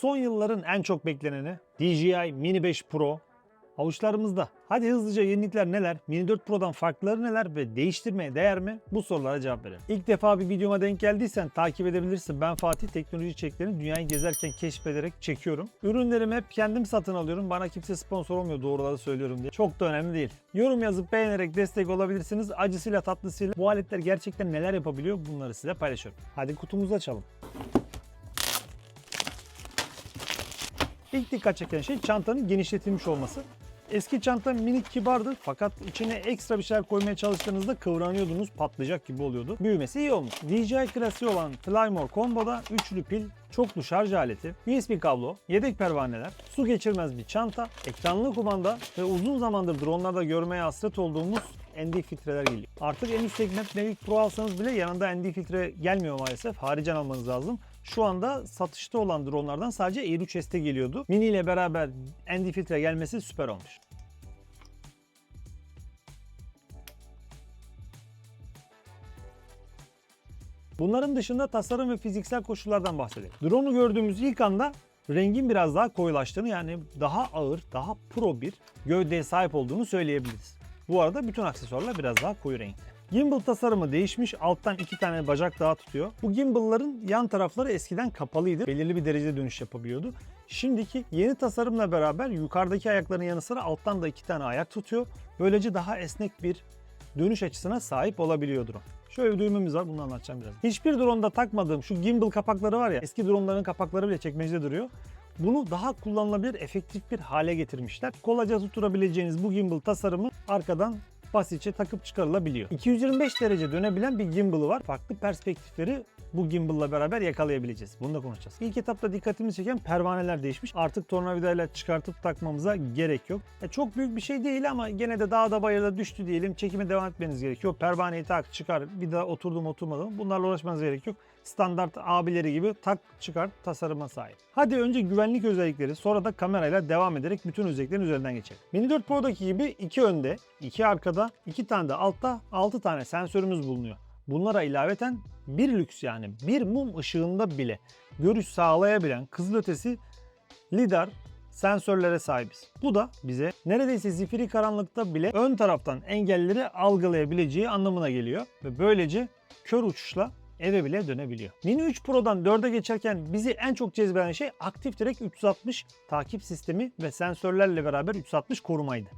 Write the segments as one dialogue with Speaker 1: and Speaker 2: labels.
Speaker 1: Son yılların en çok bekleneni DJI Mini 5 Pro avuçlarımızda. Hadi hızlıca yenilikler neler, Mini 4 Pro'dan farkları neler ve değiştirmeye değer mi? Bu sorulara cevap verelim. İlk defa bir videoma denk geldiysen takip edebilirsin. Ben Fatih teknoloji içeriklerini dünyayı gezerken keşfederek çekiyorum. Ürünlerimi hep kendim satın alıyorum. Bana kimse sponsor olmuyor doğruları söylüyorum diye. Çok da önemli değil. Yorum yazıp beğenerek destek olabilirsiniz. Acısıyla tatlısıyla bu aletler gerçekten neler yapabiliyor bunları size paylaşıyorum. Hadi kutumuzu açalım. İlk dikkat çeken şey çantanın genişletilmiş olması. Eski çanta minik kibardı fakat içine ekstra bir şeyler koymaya çalıştığınızda kıvranıyordunuz, patlayacak gibi oluyordu. Büyümesi iyi olmuş. DJI klasiği olan Flymore Combo'da üçlü pil, çoklu şarj aleti, USB kablo, yedek pervaneler, su geçirmez bir çanta, ekranlı kumanda ve uzun zamandır dronlarda görmeye hasret olduğumuz ND filtreler geliyor. Artık en üst segment Mavic Pro alsanız bile yanında ND filtre gelmiyor maalesef. Haricen almanız lazım. Şu anda satışta olan dronlardan sadece Air 3S'te geliyordu. Mini ile beraber ND filtre gelmesi süper olmuş. Bunların dışında tasarım ve fiziksel koşullardan bahsedelim. Drone'u gördüğümüz ilk anda rengin biraz daha koyulaştığını yani daha ağır, daha pro bir gövdeye sahip olduğunu söyleyebiliriz. Bu arada bütün aksesuarlar biraz daha koyu renkte. Gimbal tasarımı değişmiş. Alttan iki tane bacak daha tutuyor. Bu gimbal'ların yan tarafları eskiden kapalıydı. Belirli bir derecede dönüş yapabiliyordu. Şimdiki yeni tasarımla beraber yukarıdaki ayakların yanı sıra alttan da iki tane ayak tutuyor. Böylece daha esnek bir dönüş açısına sahip olabiliyor drone. Şöyle bir düğmemiz var bunu anlatacağım biraz. Hiçbir drone'da takmadığım şu gimbal kapakları var ya eski drone'ların kapakları bile çekmecede duruyor. Bunu daha kullanılabilir, efektif bir hale getirmişler. Kolayca tutturabileceğiniz bu gimbal tasarımı arkadan basitçe takıp çıkarılabiliyor. 225 derece dönebilen bir gimbal'ı var. Farklı perspektifleri bu gimbal'la beraber yakalayabileceğiz. Bunu da konuşacağız. İlk etapta dikkatimi çeken pervaneler değişmiş. Artık tornavidayla çıkartıp takmamıza gerek yok. E çok büyük bir şey değil ama gene de dağda bayırda düştü diyelim. Çekime devam etmeniz gerekiyor. Pervaneyi tak çıkar. Bir daha oturdum oturmadım. Bunlarla uğraşmanız gerek yok. Standart abileri gibi tak çıkar tasarıma sahip. Hadi önce güvenlik özellikleri sonra da kamerayla devam ederek bütün özelliklerin üzerinden geçelim. Mini 4 Pro'daki gibi iki önde, iki arkada, iki tane de altta 6 tane sensörümüz bulunuyor. Bunlara ilaveten bir lüks yani bir mum ışığında bile görüş sağlayabilen kızılötesi lidar sensörlere sahibiz. Bu da bize neredeyse zifiri karanlıkta bile ön taraftan engelleri algılayabileceği anlamına geliyor ve böylece kör uçuşla eve bile dönebiliyor. Mini 3 Pro'dan 4'e geçerken bizi en çok cezbeden şey Active Track 360 takip sistemi ve sensörlerle beraber 360 korumaydı.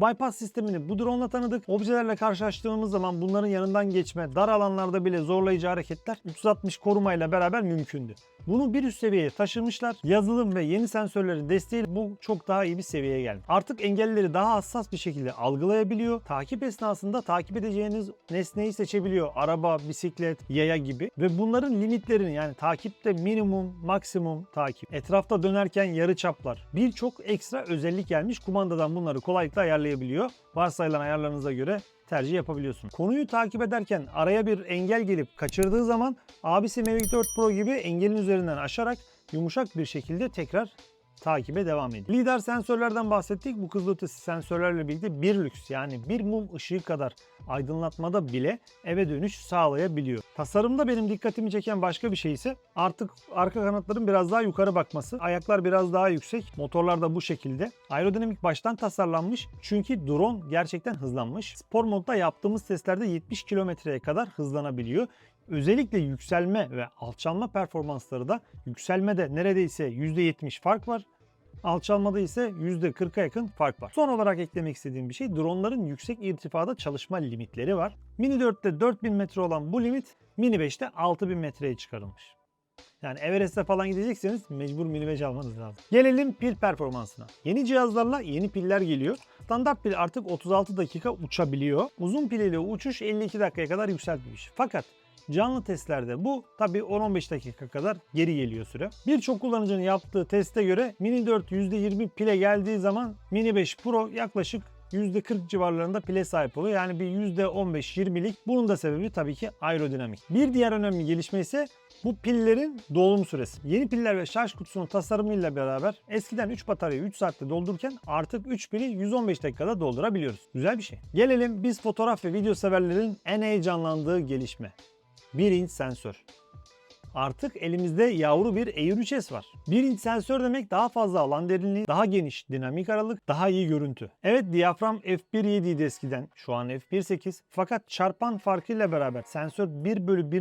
Speaker 1: Bypass sistemini bu drone'la tanıdık. Objelerle karşılaştığımız zaman bunların yanından geçme, dar alanlarda bile zorlayıcı hareketler 360 korumayla beraber mümkündü. Bunu bir üst seviyeye taşımışlar. Yazılım ve yeni sensörlerin desteğiyle bu çok daha iyi bir seviyeye geldi. Artık engelleri daha hassas bir şekilde algılayabiliyor. Takip esnasında takip edeceğiniz nesneyi seçebiliyor. Araba, bisiklet, yaya gibi. Ve bunların limitlerini yani takipte minimum, maksimum takip. Etrafta dönerken yarı çaplar. Birçok ekstra özellik gelmiş. Kumandadan bunları kolaylıkla ayarlayabiliyor. Varsayılan ayarlarınıza göre tercih yapabiliyorsun. Konuyu takip ederken araya bir engel gelip kaçırdığı zaman abisi Mavic 4 Pro gibi engelin üzerinden aşarak yumuşak bir şekilde tekrar takibe devam ediyor. Lidar sensörlerden bahsettik. Bu kızılötesi sensörlerle birlikte bir lüks yani bir mum ışığı kadar aydınlatmada bile eve dönüş sağlayabiliyor. Tasarımda benim dikkatimi çeken başka bir şey ise artık arka kanatların biraz daha yukarı bakması. Ayaklar biraz daha yüksek. Motorlar da bu şekilde. Aerodinamik baştan tasarlanmış. Çünkü drone gerçekten hızlanmış. Spor modda yaptığımız testlerde 70 kilometreye kadar hızlanabiliyor. Özellikle yükselme ve alçalma performansları da yükselmede neredeyse %70 fark var. Alçalmada ise %40'a yakın fark var. Son olarak eklemek istediğim bir şey dronların yüksek irtifada çalışma limitleri var. Mini 4'te 4000 metre olan bu limit Mini 5'te 6000 metreye çıkarılmış. Yani Everest'e falan gidecekseniz mecbur Mini 5 almanız lazım. Gelelim pil performansına. Yeni cihazlarla yeni piller geliyor. Standart pil artık 36 dakika uçabiliyor. Uzun pil ile uçuş 52 dakikaya kadar yükseltilmiş. Fakat Canlı testlerde bu tabi 10-15 dakika kadar geri geliyor süre. Birçok kullanıcının yaptığı teste göre Mini 4 %20 pile geldiği zaman Mini 5 Pro yaklaşık %40 civarlarında pile sahip oluyor. Yani bir %15-20'lik. Bunun da sebebi tabii ki aerodinamik. Bir diğer önemli gelişme ise bu pillerin dolum süresi. Yeni piller ve şarj kutusunun tasarımıyla beraber eskiden 3 bataryayı 3 saatte doldururken artık 3 pili 115 dakikada doldurabiliyoruz. Güzel bir şey. Gelelim biz fotoğraf ve video severlerin en heyecanlandığı gelişme. 1 inç sensör. Artık elimizde yavru bir Air 3S var. 1 inç sensör demek daha fazla alan derinliği, daha geniş dinamik aralık, daha iyi görüntü. Evet diyafram f1.7 idi eskiden. Şu an f1.8. Fakat çarpan farkıyla beraber sensör 1 bölü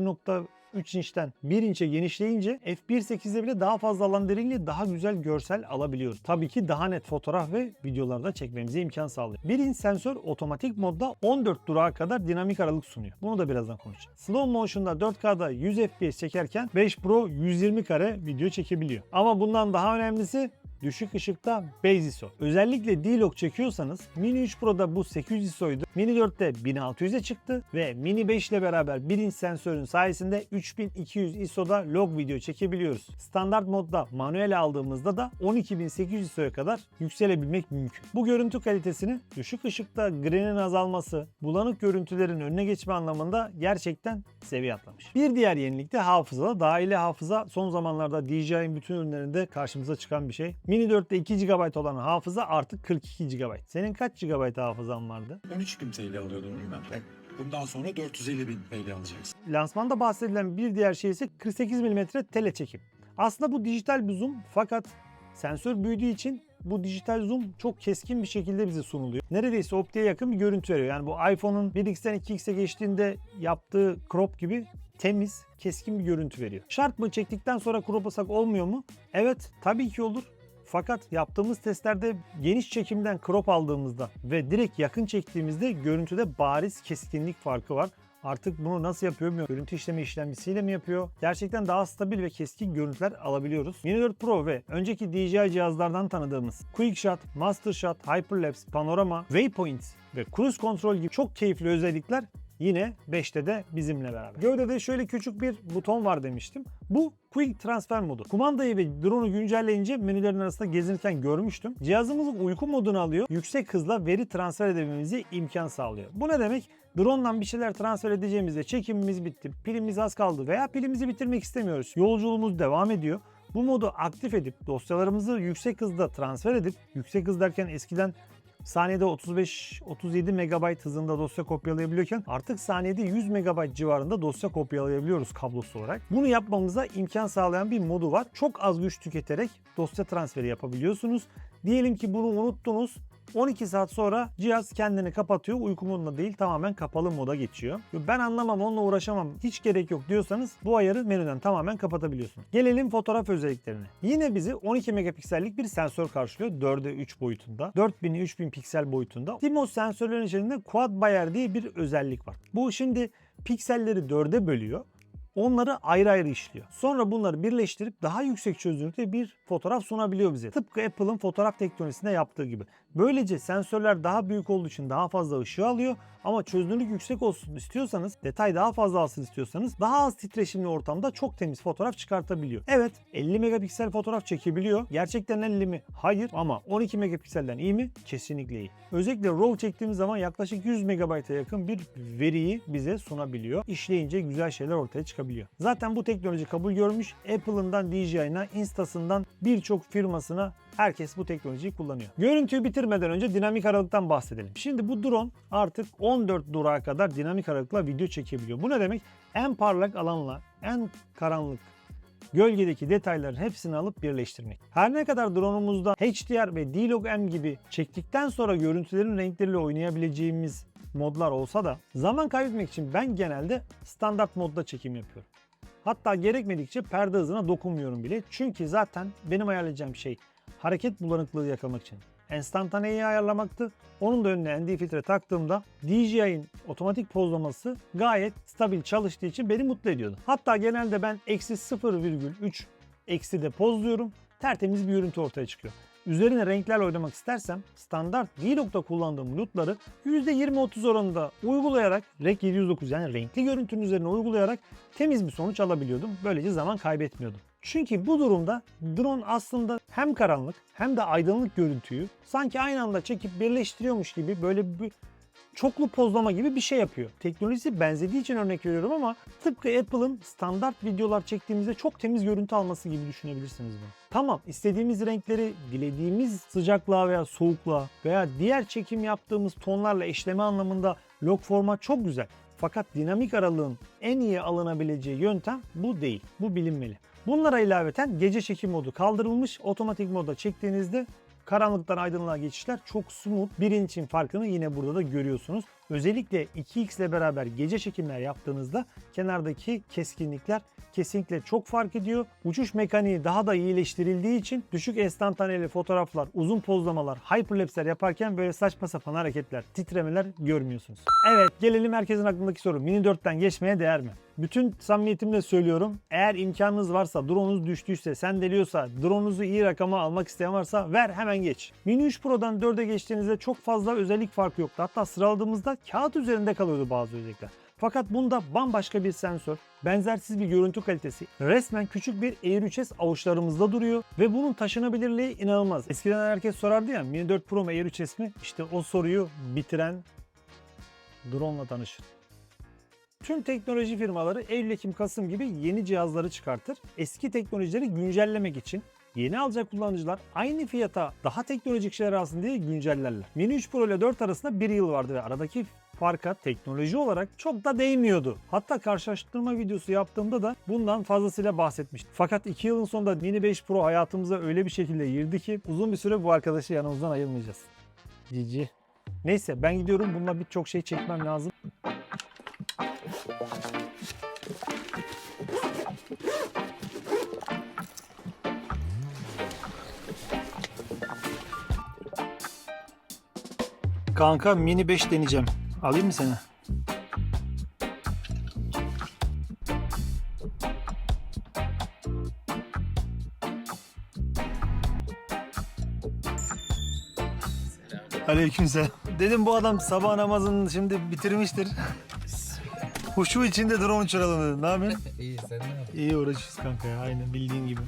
Speaker 1: 1.3 inçten 1 inçe genişleyince f1.8'de bile daha fazla alan derinliği daha güzel görsel alabiliyoruz. Tabii ki daha net fotoğraf ve videolarda çekmemize imkan sağlıyor. 1 inç sensör otomatik modda 14 durağa kadar dinamik aralık sunuyor. Bunu da birazdan konuşacağız. Slow motion'da 4K'da 100 FPS çekerken 5 Pro 120 kare video çekebiliyor. Ama bundan daha önemlisi Düşük ışıkta Base ISO. Özellikle D-Log çekiyorsanız Mini 3 Pro'da bu 800 ISO'ydu. Mini 4'te 1600'e çıktı ve Mini 5 ile beraber 1 inç sensörün sayesinde 3200 ISO'da log video çekebiliyoruz. Standart modda manuel aldığımızda da 12800 ISO'ya kadar yükselebilmek mümkün. Bu görüntü kalitesini düşük ışıkta grain'in azalması, bulanık görüntülerin önüne geçme anlamında gerçekten seviye atlamış. Bir diğer yenilik de hafıza. Dahili hafıza son zamanlarda DJI'nin bütün ürünlerinde karşımıza çıkan bir şey. Mini 4'te 2 GB olan hafıza artık 42 GB. Senin kaç GB hafızan vardı?
Speaker 2: 13 bin TL alıyordum ben. Bundan sonra 450 bin TL alacaksın.
Speaker 1: Lansmanda bahsedilen bir diğer şey ise 48 mm tele çekim. Aslında bu dijital bir zoom fakat sensör büyüdüğü için bu dijital zoom çok keskin bir şekilde bize sunuluyor. Neredeyse optiğe yakın bir görüntü veriyor. Yani bu iPhone'un 1x'ten 2x'e geçtiğinde yaptığı crop gibi temiz, keskin bir görüntü veriyor. Şart mı çektikten sonra croplasak olmuyor mu? Evet, tabii ki olur. Fakat yaptığımız testlerde geniş çekimden crop aldığımızda ve direkt yakın çektiğimizde görüntüde bariz keskinlik farkı var. Artık bunu nasıl yapıyor bilmiyorum. Görüntü işleme işlemcisiyle mi yapıyor? Gerçekten daha stabil ve keskin görüntüler alabiliyoruz. Mini 4 Pro ve önceki DJI cihazlardan tanıdığımız Quickshot, Mastershot, Hyperlapse, Panorama, Waypoints ve Cruise Control gibi çok keyifli özellikler yine 5'te de bizimle beraber. Gövdede şöyle küçük bir buton var demiştim. Bu Quick Transfer modu. Kumandayı ve drone'u güncelleyince menülerin arasında gezinirken görmüştüm. Cihazımızın uyku modunu alıyor. Yüksek hızla veri transfer edebilmemize imkan sağlıyor. Bu ne demek? Drone'dan bir şeyler transfer edeceğimizde çekimimiz bitti, pilimiz az kaldı veya pilimizi bitirmek istemiyoruz. Yolculuğumuz devam ediyor. Bu modu aktif edip dosyalarımızı yüksek hızda transfer edip yüksek hız derken eskiden saniyede 35-37 MB hızında dosya kopyalayabiliyorken artık saniyede 100 MB civarında dosya kopyalayabiliyoruz kablosuz olarak. Bunu yapmamıza imkan sağlayan bir modu var. Çok az güç tüketerek dosya transferi yapabiliyorsunuz. Diyelim ki bunu unuttunuz. 12 saat sonra cihaz kendini kapatıyor. Uyku modunda değil tamamen kapalı moda geçiyor. Ben anlamam onunla uğraşamam hiç gerek yok diyorsanız bu ayarı menüden tamamen kapatabiliyorsunuz. Gelelim fotoğraf özelliklerine. Yine bizi 12 megapiksellik bir sensör karşılıyor 4'e 3 boyutunda. 4000'i 3000 piksel boyutunda. CMOS sensörlerin içerisinde Quad Bayer diye bir özellik var. Bu şimdi pikselleri 4'e bölüyor. Onları ayrı ayrı işliyor. Sonra bunları birleştirip daha yüksek çözünürlükte bir fotoğraf sunabiliyor bize. Tıpkı Apple'ın fotoğraf teknolojisinde yaptığı gibi. Böylece sensörler daha büyük olduğu için daha fazla ışığı alıyor ama çözünürlük yüksek olsun istiyorsanız, detay daha fazla alsın istiyorsanız daha az titreşimli ortamda çok temiz fotoğraf çıkartabiliyor. Evet 50 megapiksel fotoğraf çekebiliyor. Gerçekten 50 mi? Hayır ama 12 megapikselden iyi mi? Kesinlikle iyi. Özellikle RAW çektiğimiz zaman yaklaşık 100 megabayta yakın bir veriyi bize sunabiliyor. İşleyince güzel şeyler ortaya çıkabiliyor. Zaten bu teknoloji kabul görmüş. Apple'ından DJI'na, Instas'ından birçok firmasına herkes bu teknolojiyi kullanıyor. Görüntüyü bitirmeden önce dinamik aralıktan bahsedelim. Şimdi bu drone artık 14 durağa kadar dinamik aralıkla video çekebiliyor. Bu ne demek? En parlak alanla en karanlık gölgedeki detayların hepsini alıp birleştirmek. Her ne kadar drone'umuzda HDR ve D-Log-M gibi çektikten sonra görüntülerin renkleriyle oynayabileceğimiz modlar olsa da zaman kaybetmek için ben genelde standart modda çekim yapıyorum. Hatta gerekmedikçe perde hızına dokunmuyorum bile. Çünkü zaten benim ayarlayacağım şey hareket bulanıklığı yakalamak için enstantaneyi ayarlamaktı. Onun da önüne ND filtre taktığımda DJI'nin otomatik pozlaması gayet stabil çalıştığı için beni mutlu ediyordu. Hatta genelde ben eksi 0,3 eksi de pozluyorum. Tertemiz bir görüntü ortaya çıkıyor. Üzerine renklerle oynamak istersem standart D-Log'da kullandığım lootları %20-30 oranında uygulayarak REC 709 yani renkli görüntünün üzerine uygulayarak temiz bir sonuç alabiliyordum. Böylece zaman kaybetmiyordum. Çünkü bu durumda drone aslında hem karanlık hem de aydınlık görüntüyü sanki aynı anda çekip birleştiriyormuş gibi böyle bir çoklu pozlama gibi bir şey yapıyor. Teknolojisi benzediği için örnek veriyorum ama tıpkı Apple'ın standart videolar çektiğimizde çok temiz görüntü alması gibi düşünebilirsiniz bunu. Tamam istediğimiz renkleri dilediğimiz sıcaklığa veya soğukluğa veya diğer çekim yaptığımız tonlarla eşleme anlamında log format çok güzel. Fakat dinamik aralığın en iyi alınabileceği yöntem bu değil. Bu bilinmeli. Bunlara ilaveten gece çekim modu kaldırılmış. Otomatik moda çektiğinizde karanlıktan aydınlığa geçişler çok smooth. Bir inçin farkını yine burada da görüyorsunuz. Özellikle 2x ile beraber gece çekimler yaptığınızda kenardaki keskinlikler kesinlikle çok fark ediyor. Uçuş mekaniği daha da iyileştirildiği için düşük enstantaneli fotoğraflar, uzun pozlamalar, hyperlapse'ler yaparken böyle saçma sapan hareketler, titremeler görmüyorsunuz. Evet gelelim herkesin aklındaki soru. Mini 4'ten geçmeye değer mi? Bütün samimiyetimle söylüyorum. Eğer imkanınız varsa, drone'unuz düştüyse, sendeliyorsa, drone'unuzu iyi rakama almak isteyen varsa ver hemen geç. Mini 3 Pro'dan 4'e geçtiğinizde çok fazla özellik farkı yoktu. Hatta sıraladığımızda kağıt üzerinde kalıyordu bazı özellikler. Fakat bunda bambaşka bir sensör, benzersiz bir görüntü kalitesi, resmen küçük bir Air 3S avuçlarımızda duruyor ve bunun taşınabilirliği inanılmaz. Eskiden herkes sorardı ya Mini 4 Pro mu Air 3S mi? İşte o soruyu bitiren drone ile tanışın. Tüm teknoloji firmaları Eylül, Ekim, Kasım gibi yeni cihazları çıkartır. Eski teknolojileri güncellemek için yeni alacak kullanıcılar aynı fiyata daha teknolojik şeyler alsın diye güncellerler. Mini 3 Pro ile 4 arasında 1 yıl vardı ve aradaki farka teknoloji olarak çok da değmiyordu. Hatta karşılaştırma videosu yaptığımda da bundan fazlasıyla bahsetmiştim. Fakat 2 yılın sonunda Mini 5 Pro hayatımıza öyle bir şekilde girdi ki uzun bir süre bu arkadaşı yanımızdan ayırmayacağız. Cici. Neyse ben gidiyorum. Bununla birçok şey çekmem lazım. Kanka mini 5 deneyeceğim. Alayım mı seni? Aleykümselam. Dedim bu adam sabah namazını şimdi bitirmiştir. Huşu içinde drone uçuralım dedim. Ne yapıyorsun?
Speaker 3: İyi sen ne yaptın?
Speaker 1: İyi uğraşıyoruz kanka ya. Aynen bildiğin gibi.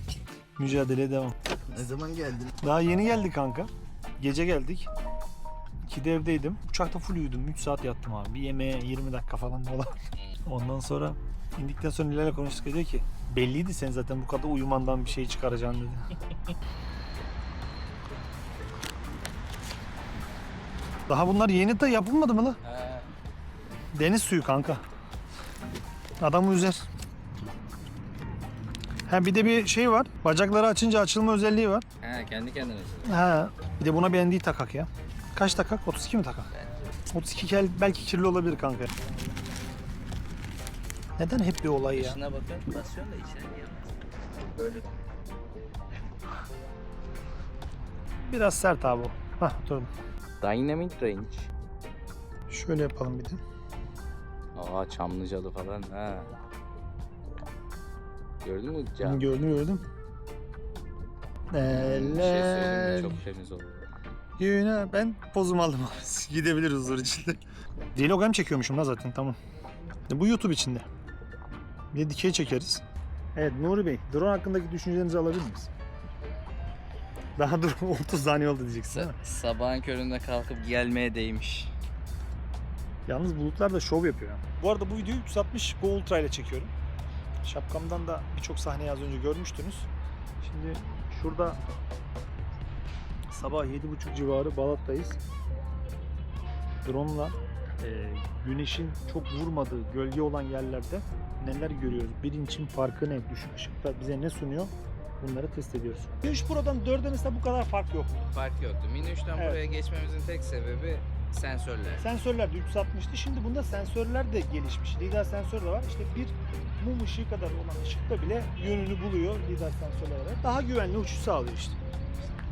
Speaker 1: Mücadeleye devam.
Speaker 3: Ne zaman geldin?
Speaker 1: Daha yeni geldik kanka. Gece geldik. 2'de evdeydim. Uçakta full uyudum. 3 saat yattım abi. Bir yemeğe 20 dakika falan mola. Ondan sonra indikten sonra Nilay'la konuştuk. Diyor ki belliydi sen zaten bu kadar uyumandan bir şey çıkaracaksın dedi. Daha bunlar yeni de yapılmadı mı la?
Speaker 3: Ha,
Speaker 1: Deniz suyu kanka. Adamı üzer. Ha bir de bir şey var. Bacakları açınca açılma özelliği var.
Speaker 3: ha kendi kendine.
Speaker 1: Ha. Bir de buna beğendiği takak ya. Kaç takak? 32 mi takak? 32 kel belki kirli olabilir kanka. Neden hep bir olay ya?
Speaker 3: Dışına bakın basıyorsun da girmez. Böyle
Speaker 1: Biraz sert abi o. Hah oturdum.
Speaker 3: Dynamic range.
Speaker 1: Şöyle yapalım bir de.
Speaker 3: Aa Çamlıcalı falan ha. Gördün mü? Can?
Speaker 1: Gördüm gördüm.
Speaker 3: Bir şey söyleyeyim mi?
Speaker 1: Eller
Speaker 3: Çok temiz oldu.
Speaker 1: Yine ben pozumu aldım abi. Gidebiliriz huzur içinde. Vlog hem çekiyormuşum da zaten tamam. Bu YouTube içinde. Bir de dikey çekeriz. Evet Nuri Bey, drone hakkındaki düşüncelerinizi alabilir miyiz? Daha dur 30 saniye oldu diyeceksin değil mi?
Speaker 3: sabahın köründe kalkıp gelmeye değmiş.
Speaker 1: Yalnız bulutlar da şov yapıyor. Bu arada bu videoyu 360 Go Ultra ile çekiyorum. Şapkamdan da birçok sahneyi az önce görmüştünüz. Şimdi şurada sabah 7.30 civarı Balat'tayız. Drone'la e, güneşin çok vurmadığı gölge olan yerlerde neler görüyoruz? Bir inçin farkı ne? Düşük ışıkta bize ne sunuyor? Bunları test ediyoruz. 3 Pro'dan 4'e mesela bu kadar fark yok.
Speaker 3: Fark yoktu. Mini 3'ten
Speaker 1: Evet.
Speaker 3: buraya geçmemizin tek sebebi sensörler.
Speaker 1: Sensörler de 360'tı. Şimdi bunda sensörler de gelişmiş. Lidar sensör de var. İşte bir mum ışığı kadar olan ışıkta bile yönünü buluyor lidar sensörler olarak. Daha güvenli uçuş sağlıyor işte.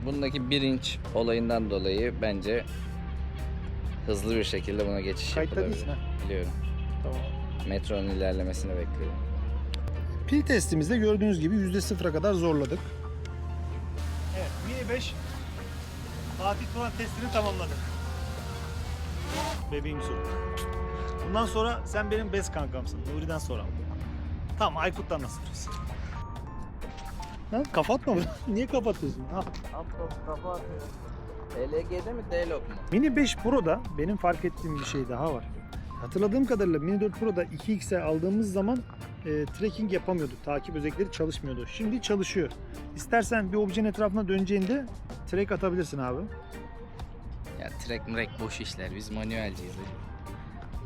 Speaker 3: Bundaki 1 inç olayından dolayı bence hızlı bir şekilde buna geçiş
Speaker 1: Kayıtta
Speaker 3: yapılabilir.
Speaker 1: değilsin ha.
Speaker 3: Biliyorum.
Speaker 1: Tamam.
Speaker 3: Metronun ilerlemesini bekliyorum.
Speaker 1: Pil testimizde gördüğünüz gibi %0'a kadar zorladık. Evet, Mini 5 Fatih Turan testini tamamladı. Bebeğim su. Bundan sonra sen benim best kankamsın. Nuri'den sonra. Tamam Aykut'tan nasıl duruyorsun? Lan kapatma bunu. Niye kapatıyorsun? Al.
Speaker 3: kafa atıyor. LG'de mi D-Log mu?
Speaker 1: Mini 5 Pro'da benim fark ettiğim bir şey daha var. Hatırladığım kadarıyla Mini 4 Pro'da 2X'e aldığımız zaman e, tracking yapamıyorduk. Takip özellikleri çalışmıyordu. Şimdi çalışıyor. İstersen bir objenin etrafına döneceğinde track atabilirsin abi.
Speaker 3: Ya track mrek boş işler. Biz manuelciyiz.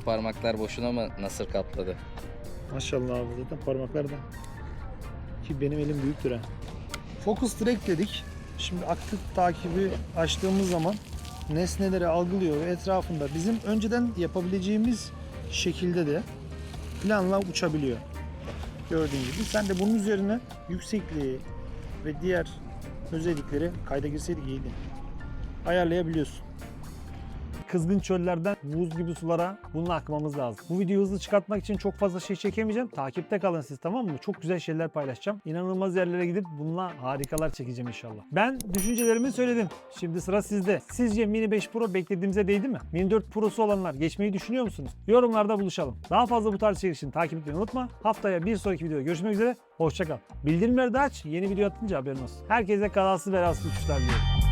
Speaker 3: parmaklar boşuna mı nasır kapladı?
Speaker 1: Maşallah abi zaten parmaklar da. Ki benim elim büyüktür ha. Focus Track dedik. Şimdi aktif takibi açtığımız zaman nesneleri algılıyor ve etrafında bizim önceden yapabileceğimiz şekilde de planla uçabiliyor. Gördüğün gibi. Sen de bunun üzerine yüksekliği ve diğer özellikleri kayda girseydik iyiydi. Ayarlayabiliyorsun. Kızgın çöllerden buz gibi sulara bununla akmamız lazım. Bu videoyu hızlı çıkartmak için çok fazla şey çekemeyeceğim. Takipte kalın siz tamam mı? Çok güzel şeyler paylaşacağım. İnanılmaz yerlere gidip bununla harikalar çekeceğim inşallah. Ben düşüncelerimi söyledim. Şimdi sıra sizde. Sizce Mini 5 Pro beklediğimize değdi mi? Mini 4 Pro'su olanlar geçmeyi düşünüyor musunuz? Yorumlarda buluşalım. Daha fazla bu tarz içerik için takip etmeyi unutma. Haftaya bir sonraki videoda görüşmek üzere. Hoşçakal. Bildirimleri de aç. Yeni video atınca haberin olsun. Herkese kazasız belasız uçuşlar diliyorum.